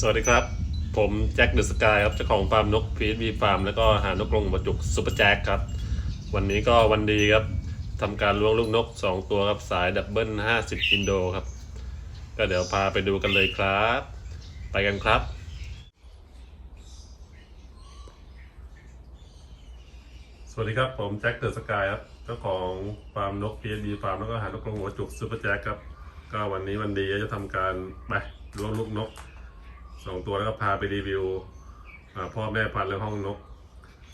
สวัสดีครับ ผมแจ็คเดอะสกายครับเจ้าของฟาร์มนกพีทบีฟาร์มแล้วก็หานกกรงหัวจุกซุปเปอร์แจ็คครับ วันนี้ก็วันดีครับทำการล้วงลูกนก 2 ตัวครับสายดับเบิล50อินโดครับ ก็เดี๋ยวพาไปดูกันเลยครับ ไปกันครับสวัสดีครับ ผมแจ็คเดอะสกายครับเจ้าของฟาร์มนกพีทบีฟาร์มแล้วก็หานกกรงหัวจุกซุปเปอร์แจ็คครับ ก็วันนี้วันดีจะทำการไปล้วงลูกนก สองตัวแล้วก็พาไปรีวิวพ่อแม่พันธุ์และห้องนก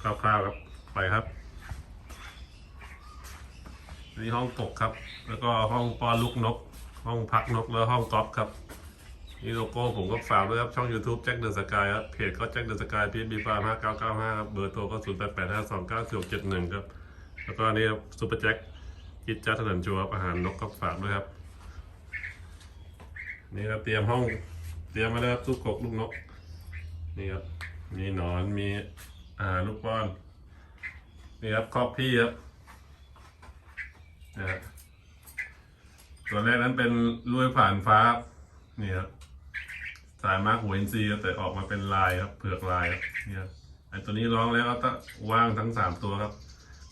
คร่าวๆครับไปครับนี่ห้องตกครับ แล้วก็ห้องป้อนลูกนก ห้องพักนกแล้วห้องกอล์ฟครับนี่โลโก้ผมก็ฝากด้วยครับ ช่อง YouTube แจ็คเดอะสกายครับเพจก็แจ็คเดอะสกายพีบีฟาร์มห้าเก้าเก้าห้าครับเบอร์โทรก็ศูนย์แปดแปดห้าสองเก้าสี่เจ็ดหนึ่งครับ แล้วก็นี่ซูเปอร์แจ็คกิจจ้าถนนชัวครับอาหารนกก็ฝากด้วยครับ นี่ครับเตรียมห้อง เตรียมมาแล้วครับตู้กกลูกนก นี่ครับ มีหนอน มีอาหารลูกป้อน นี่ครับครอบพี่ครับนะตัวแรกนั้นเป็นลุยผ่านฟ้า นี่ครับ สายมาร์กหัวอินซีย์ครับแต่ออกมาเป็นลายครับ เผือกลายครับนี่ครับไอตัวนี้ร้องแล้วก็ต้องว่างทั้งสามตัวครับ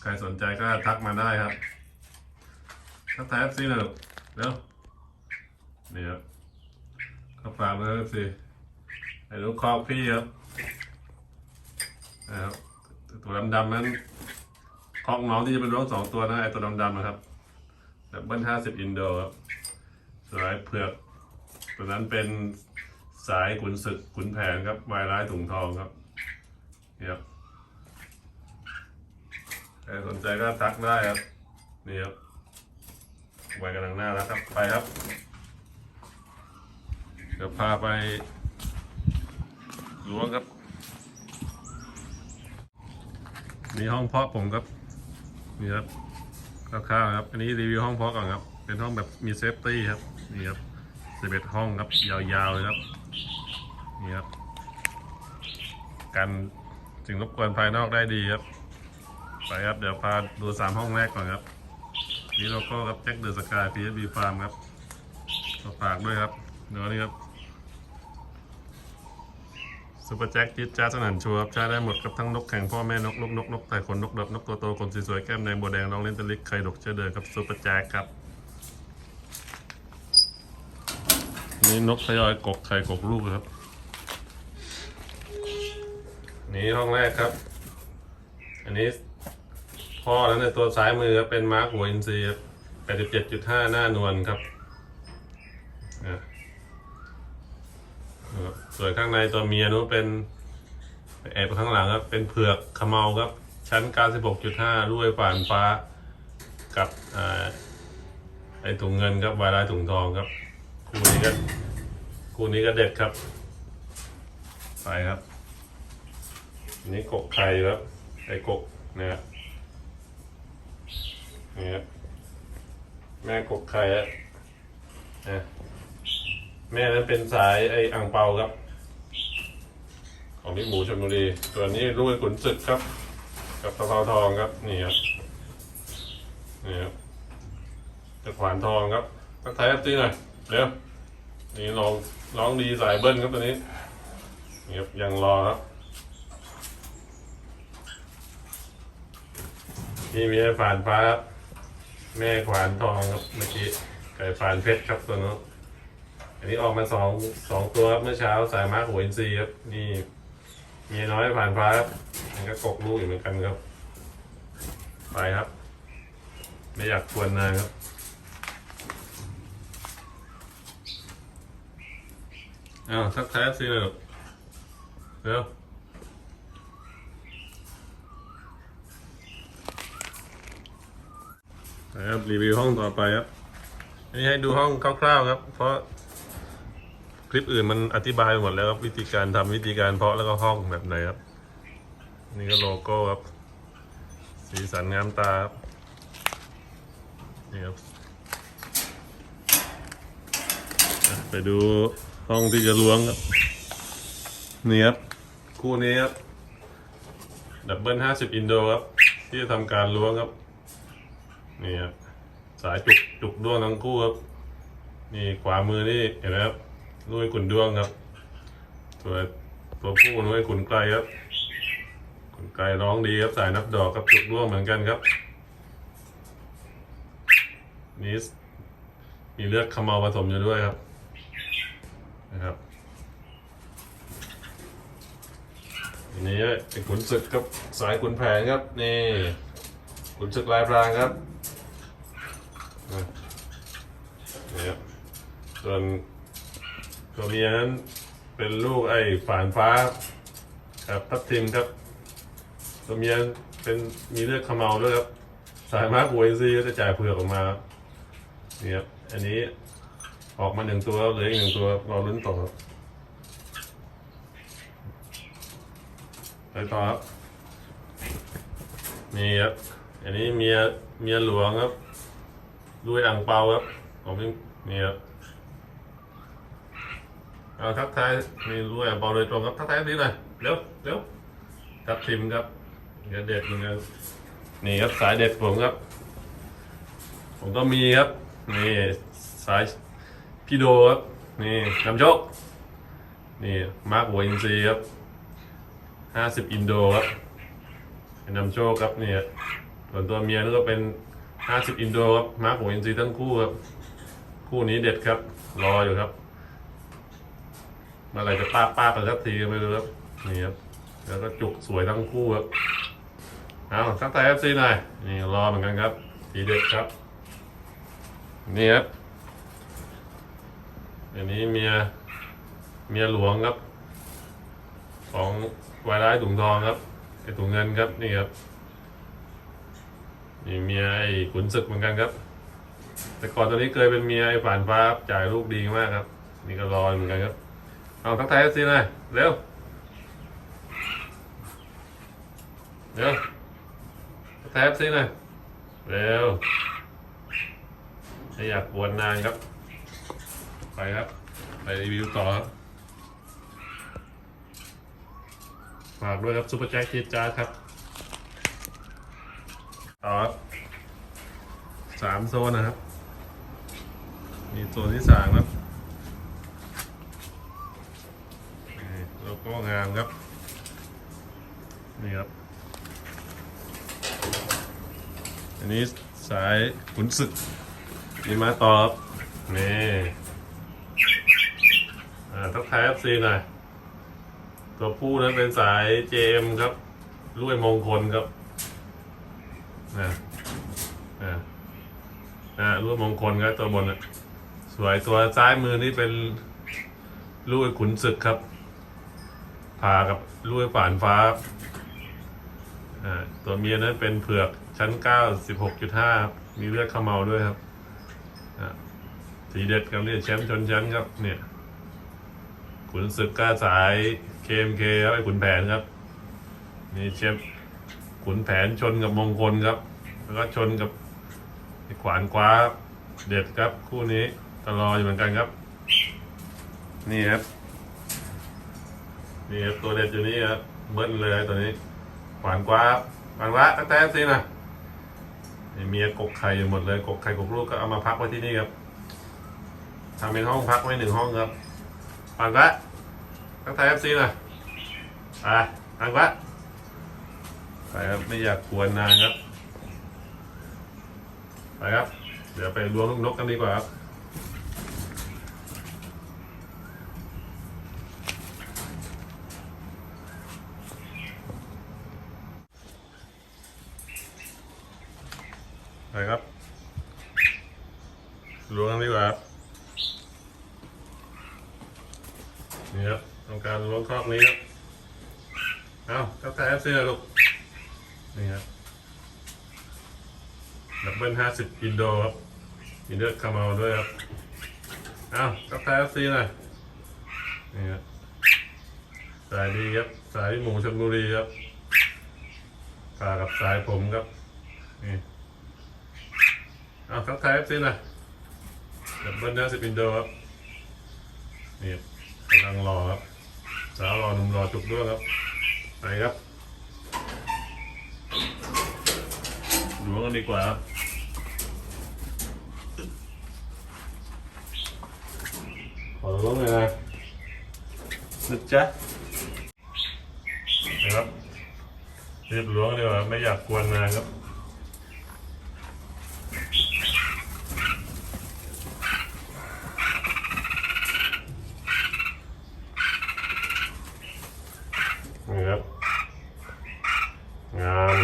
ใครสนใจก็ทักมาได้ครับ ทักทายซีหน่อยแล้วนี่ครับ ก็ฝากด้วยสิไอ้ลูกคอกพี่ครับนะครับตัวดำๆนั้นคอกน้องที่จะเป็นร้องสองตัวนะไอ้ตัวดำๆนะครับดับเบิลห้าสิบอินโดครับสายเผือกตัวนั้นเป็นสายขุนศึกขุนแผนครับวายร้ายถุงทองครับนี่ครับใครสนใจก็ทักได้ครับนี่ครับไว้กำลังหน้าแล้วครับไปครับ เดี๋ยวพาไปล้วงครับ มีห้องเพาะผมครับ นี่ครับคร่าวๆครับ อันนี้รีวิวห้องเพาะก่อนครับ เป็นห้องแบบมีเซฟตี้ครับ นี่ครับสิบเอ็ดห้องครับ ยาวๆเลยครับ นี่ครับ กันสิ่งรบกวนภายนอกได้ดีครับ ไปครับ เดี๋ยวพาดูสามห้องแรกก่อนครับ นี่โลโก้ครับแจ็คเดอะสกายพีเอสบีฟาร์มครับฝากด้วยครับเดี๋ยวนี้ครับ ซูเปอร์แจ็คจิ๊ดจ้าสนั่นชัวร์ใช้ได้หมดกับทั้งนกแข่งพ่อแม่นกลูกนกนกไต่ขนนกดอกนกตัวโตขนสวยๆแก้มแดงบัวแดงน้องเล่นตะลิกไข่ดกเชื่อเดินครับซูเปอร์แจ็คครับนี่นกทยอยกกไข่กกลูกครับ นี่ห้องแรกครับ อันนี้พ่อแล้วในตัวซ้ายมือเป็นมาร์คหัวอินทรีย์ครับ87.5หน้านวลครับอะ นะครับส่วนข้างในตัวเมียนู้นเป็นแอบข้างหลังครับ เป็นเผือกขมเมาครับ ชั้น 96.5รุ่ยฝ่านฟ้ากับอไอถุงเงินครับวายลายถุงทองครับ คู่นี้ก็คู่นี้ก็เด็ดครับ ไปครับนนี้กกไข่ครับ ไอกกเนะครับนี่ครับแม่กกไข่อะนะ แม่นั้นเป็นสายไอ้อ่างเปาครับ ของพี่หมูชลบุรีตัวนี้ลูกขุนศึกครับ กับตะเภาทองครับนี่ครับนี่ครับตะขวานทองครับทักทายครับตีหน่อยเร็วนี่ลองร้องดีสายเบิ้ลครับตัวนี้นี่ครับยังรอครับนี่มีไอ้ฝานฟ้าครับแม่ขวานทองครับเมื่อกี้ไก่ฝานเพชรครับตัวนู้น อันนี้ออกมาสองสองตัวครับเมื่อเช้าสายมาร์คหัวอินซีครับนี่เมียน้อยผ่านฟ้าครับมันก็กกลูกอยู่เหมือนกันครับ ไปครับ ไม่อยากควรนานครับอ้าวทักทายสิเลยเร็วนะครับรีวิวห้องต่อไปครับอันนี้ให้ดูห้องคร่าวๆครับ เพราะ คลิปอื่นมันอธิบายหมดแล้วครับวิธีการทำวิธีการเพาะแล้วก็ห้องแบบไหนครับ นี่ก็โลโก้ครับ สีสันงามตาครับนี่ครับไปดูห้องที่จะล้วงครับนี่ครับ คู่นี้ครับดับเบิลห้าสิบอินโดครับ ที่จะทำการล้วงครับ นี่ครับ สายจุกจุกด้วงทั้งคู่ครับ นี่ขวามือนี่เห็นไหมครับ ลุยกุนดวงครับ ตัวตัวผู้น้ยขุนไกลครับ ขุนไกลร้องดีครับสายนับดอกครับจุกร่วงเหมือนกันครับนี่มีเลือดขมเมาผสมอยู่ด้วยครับนะครับอันนี้เป็นขุนศึกครับสายขุนแผนครับนี่ขุนศึกลายพรางครับนี่ครับส่วน ตัวเมียนั้นเป็นลูกไอ้ฝานฟ้าครับทับทิมครับ ตัวเมียเป็นมีเลือดขมเมาด้วยครับ สายมาร์กวยซีก็จะจ่ายเผือกออกมาครับนี่ครับอันนี้ออกมาหนึ่งตัวเหลืออีกหนึ่งตัวรอลุ้นต่อครับไปต่อครับนี่ครับ อันนี้เมียเมียหลวงครับด้วยอ่างเปาครับของพี่นี่ครับ เอาทักทายมีรู้อะบอกโดยตรงครับทักทายดีหน่อยเร็วเร็วทับทิมครับเดี๋ยวเด็ดเหมือนกันนี่ครับสายเด็ดผมครับ ผมก็มีครับนี่สายพี่โดครับนี่นำโชคนี่มาร์คหัวอินซีครับห้าสิบอินโดครับนำโชคครับนี่ส่วนตัวเมียนี่ก็เป็นห้าสิบอินโดครับมาร์คหัวอินซีทั้งคู่ครับคู่นี้เด็ดครับรออยู่ครับ เมื่อไรจะป้าป้ากันสักทีก็ไม่รู้ครับนี่ครับแล้วก็จุกสวยทั้งคู่ครับเอาทักทายเอฟซีหน่อยนี่รอเหมือนกันครับทีเด็ดครับนี่ครับอันนี้เมียเมียหลวงครับ ของวายร้ายถุงทองครับไอถุงเงินครับนี่ครับนี่เมียไอ้ขุนศึกเหมือนกันครับ แต่ก่อนตัวนี้เคยเป็นเมียไอ้ฝานฟ้าจ่ายลูกดีมากครับ นี่ก็รอเหมือนกันครับ เอาทักทายสิหน่อยเร็วเร็วทักทายสิหน่อยเร็วไม่อยากกวนนานครับ ไปครับ ไปรีวิวต่อครับฝากด้วยครับซุปเปอร์แจ็คจีจ้าครับต่อครับสามโซนนะครับ มีโซนที่สามครับ นี่โลโก้งามครับ นี่ครับ อันนี้สายขุนศึกนี่มาตอบนี่อ่าทักทายเอฟซีหน่อย ตัวผู้นั้นเป็นสายเจมครับลุยมงคลครับนะอ่าอ่าลุยมงคลครับตัวบนอะสวยตัวซ้ายมือนี่เป็นลุยขุนศึกครับ พากับลุยฝ่านฟ้าอ่าตัวเมียนั้นเป็นเผือกชั้น96.5ครับมีเลือดขมเมาด้วยครับสีเด็ดครับเนี่ยแชมป์ชนชั้นครับ เนี่ย ขุนศึกก้าสายเคมเคครับไอ้ขุนแผนครับ นี่แชมป์ขุนแผนชนกับมงคลครับ แล้วก็ชนกับขวานคว้าเด็ดครับคู่นี้ตลออยู่เหมือนกันครับ นี่ครับ นี่ครับตัวเด็ดอยู่นี่ครับเบิ้ลเลยตัวนี้หวานกว่าหวานว่าตั้งแต่สินะนี่เมียกกไข่อยู่หมดเลยกกไข่กกลูกก็เอามาพักไว้ที่นี่ครับทำเป็นห้องพักไว้หนึ่งห้องครับหวานว่าตั้งแต่สินะไปหวานว่าไปครับไม่อยากกวนนานครับไปครับ เดี๋ยวไปรวมลูกนกกันดีกว่าครับ ไปครับล้วงดีกว่าครับ นี่ครับต้องการล้วงครอบนี้ครับเอาทักทายเอฟซีหน่อยลูกนี่ครับดับเบิลห้าสิบอินโดครับมีเลือดคาร์เมาด้วยครับเอาทักทายเอฟซีหน่อยนี่ครับสายดีครับสายหมูชลบุรีครับฝากับสายผมครับนี่เอาทักทายเอฟซีหน่อยดับเบิลห้าสิบอินโดครับนี่ ลังรอครับ สาวรอหนุ่มรอจุกด้วยครับ ไปครับดูกันดีกว่าครับขอร้องเลยนะนะจ๊ะนะครับเรียบร้อยเลยว่าไม่อยากกวนนานครับ นี่ครับ งาม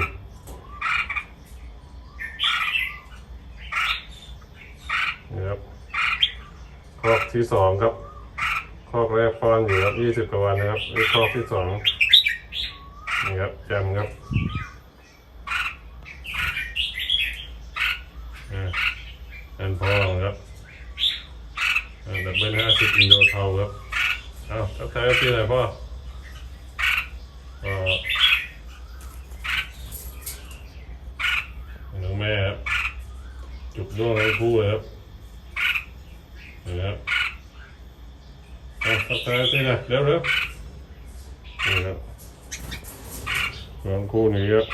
นี่ครับค รอบที่สองครับครอบแรกฟอนอยู่ครับยี่สิบกว่าวันนะครับนี่ครอบที่สองนี่ครับแจมครับอันพอครับอ่าดับเบิลห้าสิบอินโดเทาครับเอาทักทายพี่หน่อยพ่อน้องแม่ครับจุกด้วงทั้งคู่เลยครับ เออสินะเร็วเร็วนี่ครับทั้งคู่นี้ครับ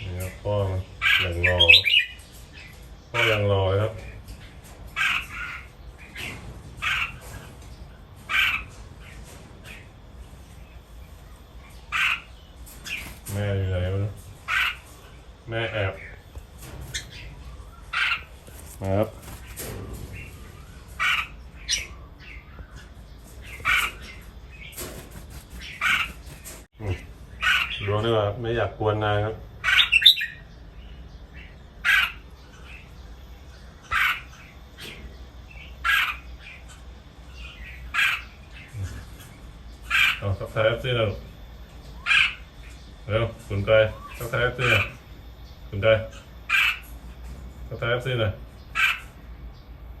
นี่ครับพ่อมันยังรอ ก็ยังรอครับ แม่อยู่ไหนวะเนี่ยแม่แอบมาครับอืม ดูดีกว่าไม่อยากกวนนานครับเอาสักทายสิเราเร็วสนใจสักทายสินะสนใจสักทายสินะ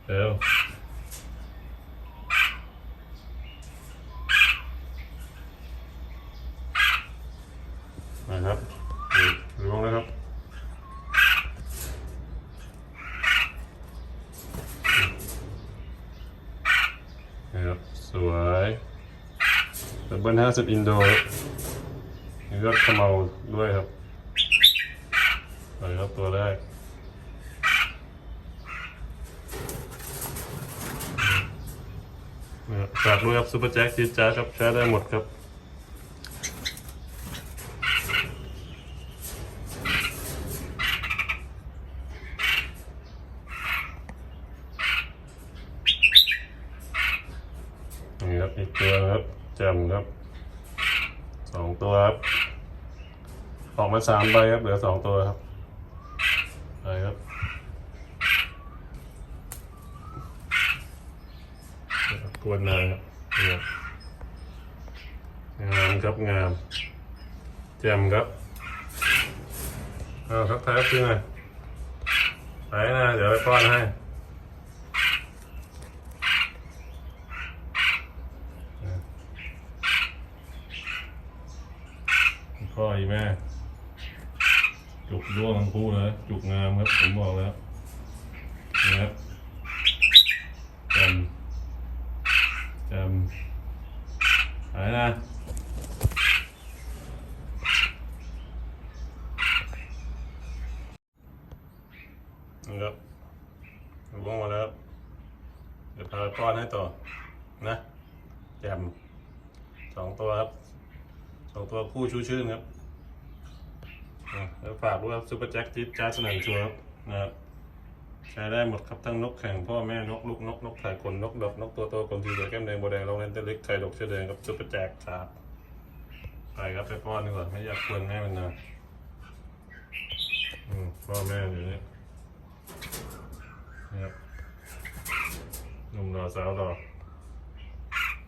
เร็วนะครับนี่ลงแล้วครับนี่ครับ สวยดับเบิลห้าสิบอินโดมียอดขมเมาด้วยครับไปครับตัวแรกนะครับฝากด้วยครับซูเปอร์แจ็คจีดจ้าครับใช้ได้หมดครับ นี่ครับอีกตัวครับแจ่มครับ สองตัวครับ ออกมาสามใบครับ เหลือสองตัวครับไปครับกวนนานครับนี่ครับงามครับงามแจ่มครับเอาครับท้ายคือไงไปนะ เดี๋ยวไปป้อนให้ พ่ออีแม่ จุกด้วงทั้งคู่เลยจุกงามครับผมบอกแล้วนะครับจำจำหายนะนะครับล่วงมาแล้วเดี๋ยวพาไปป้อนให้ต่อนะแจมสองตัวครับ สองตัวคู่ชูชื่นครับแล้วฝากด้วยครับซูเปอร์แจ็คจิ๊ดจ้าสนั่นชัวร์นะครับใช้ได้หมดครับทั้งนกแข่งพ่อแม่นกลูกนกนกไข่ขนนกดอกนกตัวโตคนทีเหลือแก้มแดงโบวแดงลองเล่นเตเล็กไข่ดกเชื้อแดงครับซูเปอร์แจ็คครับไปครับไปป้อนดีกว่าไม่อยากกวนแม่มันนานอืมพ่อแม่อยู่นี่นะครับหนุ่มหล่อสาวหล่อ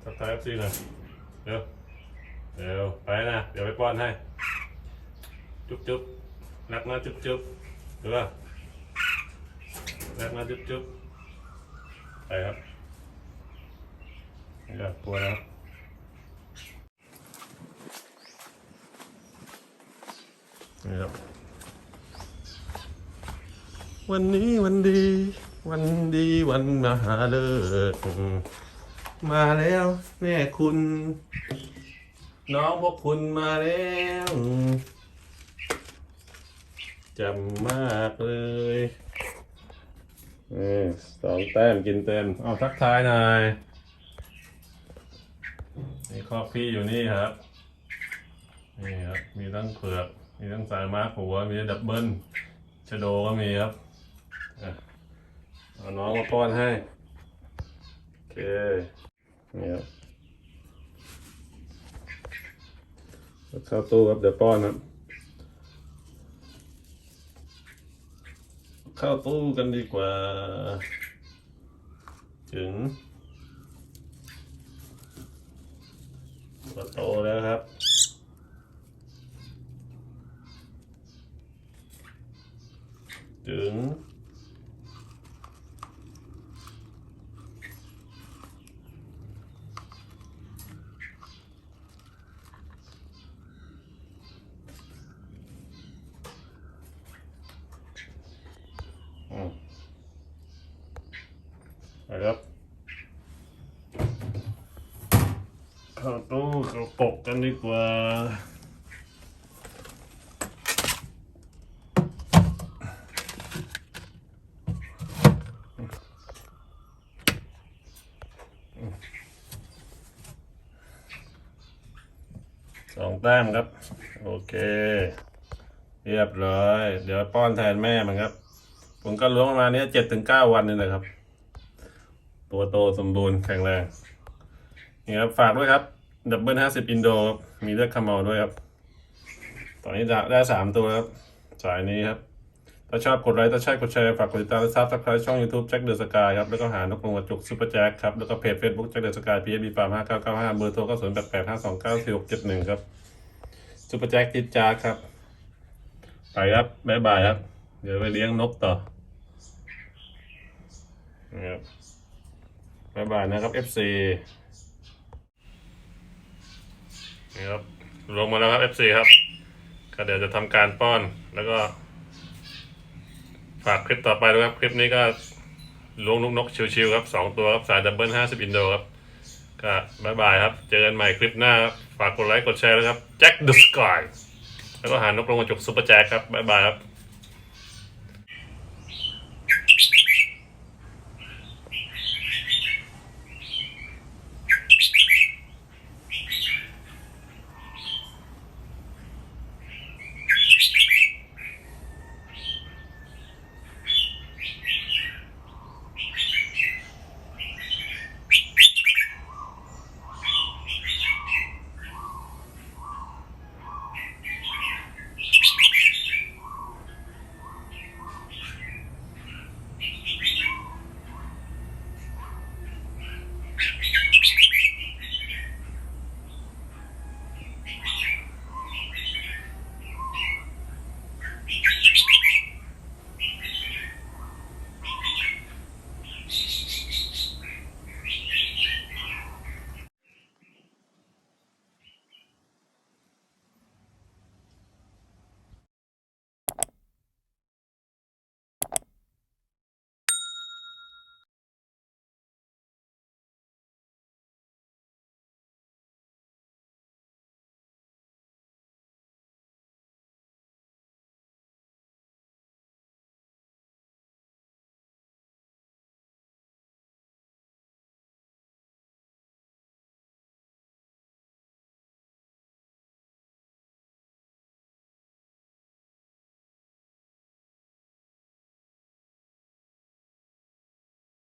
ทักทายเอฟซีหน่อยเดี๋ยว เดี๋ยวไปนะ เดี๋ยวไปป้อนให้ จุ๊บจุ๊บรักนะจุ๊บจุ๊บหรือว่ารักนะจุ๊บจุ๊บไปครับนี่ก็ตัวแล้วนี่ครับ วันนี้วันดี วันดีวันมหาเลิกมาแล้วแม่คุณ น้องพวกคุณมาแล้วจำมากเลยนี่สองแต้มกินเต็ม เอาทักทายหน่อยนี่ครอฟฟี่อยู่นี่ครับ นี่ครับ มีทั้งเผือก มีทั้งสายมาร์คหัว มีดับเบิลชโดก็มีครับอะเอาน้องมาป้อนให้ โอเคนี่ครับ เข้าตู้ครับเดี๋ยวป้อนครับเข้าตู้กันดีกว่า ถึงโตแล้วครับถึง อืมนะครับเข้าตู้เข้า ปกกันดีกว่า สองแต้มครับ โอเค เรียบร้อย เดี๋ยวป้อนแทนแม่มันครับ ผมก็ล้วงมาณนี้ยเจ็ดถึงเก้าวันนี่แหละครับ ตัวโตสมบูรณ์แข็งแรงนี่ครับ ฝากด้วยครับ ดับเบิลห้าสิบอินโด มีเลือดขมเอาด้วยครับ ตอนนี้จะได้สามตัวครับ สายนี้ครับ ถ้าชอบกดไลค์ ถ้าใช่กดแชร์ ฝากกดติดตามและซับสไครต์ช่อง YouTube แจ็คเดอะสกายครับ แล้วก็หานกลงกระจุกซูเปอร์แจ็คครับ แล้วก็เพจ Facebook แจ็คเดอะสกายพีเอบีฟาร์มห้าเก้าเก้าห้าเบอร์โทรก็ศูนย์แปดแปดห้าสองเก้าสี่หกเจ็ดหนึ่งครับซูเปอร์แจ็คติดจ้าครับ ไปครับบ๊ายบายครับ เดี๋ยวไปเลี้ยงนกต่อนะครับบ๊ายบายนะครับ FC นี่ครับลงมาแล้วครับ FC ครับ ก็เดี๋ยวจะทำการป้อนแล้วก็ ฝากคลิปต่อไปด้วยครับ คลิปนี้ก็ล้วงลูกนกชิวๆครับสองตัวครับสายดับเบิลห้าสิบอินโดครับก็บ๊ายบายครับ เจอกันใหม่คลิปหน้า ฝากกดไลค์กดแชร์ด้วครับแจ็คเดอะสกายแล้วก็หานกลงกระจกซุปเปอร์แจ็คครับบ๊ายบายครับ